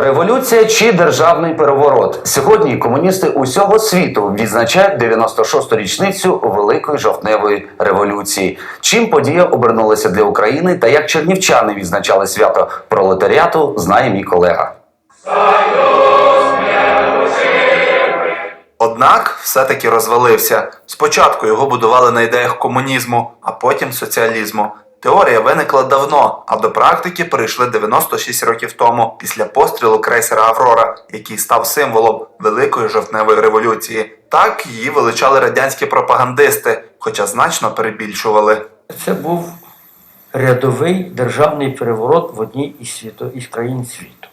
Революція чи державний переворот? Сьогодні комуністи усього світу відзначають 96-ту річницю Великої жовтневої революції. Чим подія обернулася для України та як чернівчани відзначали свято пролетаріату, знає мій колега. Однак все-таки розвалився. Спочатку його будували на ідеях комунізму, а потім соціалізму. Теорія виникла давно, а до практики перейшли 96 років тому, після пострілу крейсера Аврора, який став символом Великої жовтневої революції. Так її величали радянські пропагандисти, хоча значно перебільшували. Це був рядовий державний переворот в одній із, світо, із країн світу.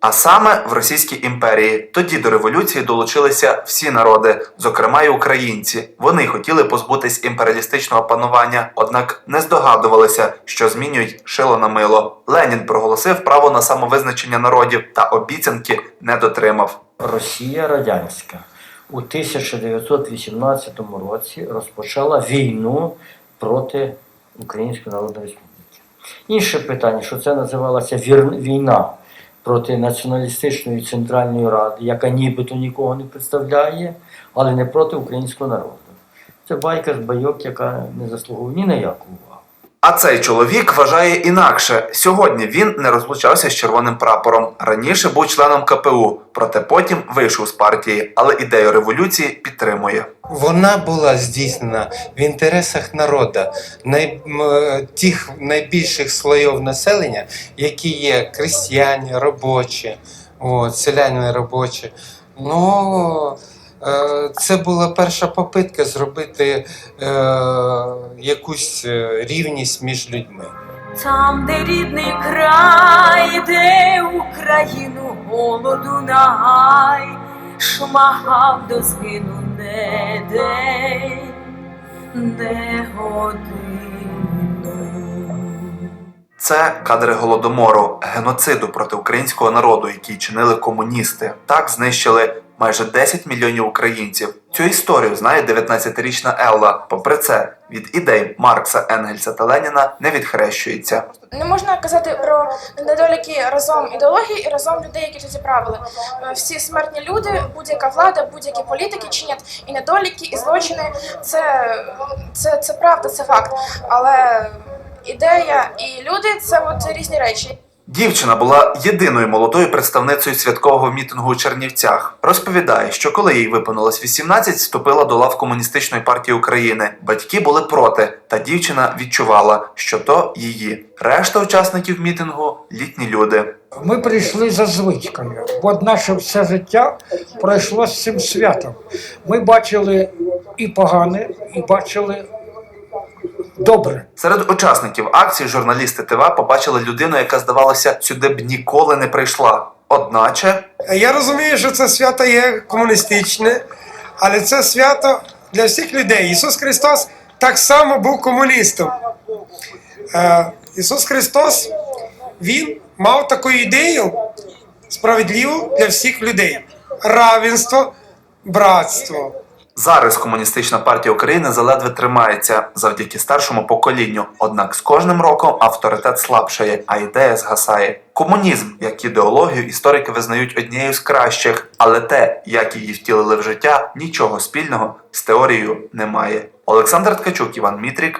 А саме в Російській імперії. Тоді до революції долучилися всі народи, зокрема й українці. Вони хотіли позбутись імперіалістичного панування, однак не здогадувалися, що змінюють шило на мило. Ленін проголосив право на самовизначення народів та обіцянки не дотримав. Росія радянська у 1918 році розпочала війну проти Української Народної Республіки. Інше питання, що це називалася вір- війна проти Націоналістичної центральної ради, яка нібито нікого не представляє, але не проти українського народу. Це байка з байок, яка не заслуговує ні на яку. А цей чоловік вважає інакше. Сьогодні він не розлучався з червоним прапором. Раніше був членом КПУ, проте потім вийшов з партії, але ідею революції підтримує. Вона була здійснена в інтересах народу, най, тих найбільших слоїв населення, які є крестьяні, робочі, от, селяни робочі. Ну, е, це була перша попитка зробити е, якусь е, рівність між людьми. Там, де рідний край, де Україну голоду нагай, шмагав до згину не день, не годину. Це кадри голодомору, геноциду проти українського народу, який чинили комуністи. Так знищили майже 10 мільйонів українців. Цю історію знає 19-річна Елла. Попри це, від ідей Маркса, Енгельса та Леніна не відхрещується. Не можна казати про недоліки разом ідеології і разом людей, які тоді правили. Е, Всі смертні люди, будь-яка влада, будь-які політики чинять і недоліки, і злочини. Це, це, це правда, це факт. Але ідея і люди це от різні речі. Дівчина була єдиною молодою представницею святкового мітингу у Чернівцях. Розповідає, що коли їй виповнилось 18, вступила до лав комуністичної партії України. Батьки були проти, та дівчина відчувала, що то її. Решта учасників мітингу літні люди. Ми прийшли за звичкою, бо наше все життя пройшло з цим святом. Ми бачили і погане, і бачили добре. Серед учасників акції журналісти ТВ побачили людину, яка здавалося сюди б ніколи не прийшла. Одначе Я розумію, що це свято є комуністичне, але це свято для всіх людей. Ісус Христос так само був комуністом. Е, Ісус Христос Він мав таку ідею справедливу для всіх людей: равенство, братство. Зараз комуністична партія України заледве тримається завдяки старшому поколінню. Однак з кожним роком авторитет слабшає, а ідея згасає. Комунізм, як ідеологію, історики визнають однією з кращих, але те, як її втілили в життя, нічого спільного з теорією немає. Олександр Ткачук, Іван Мітрік,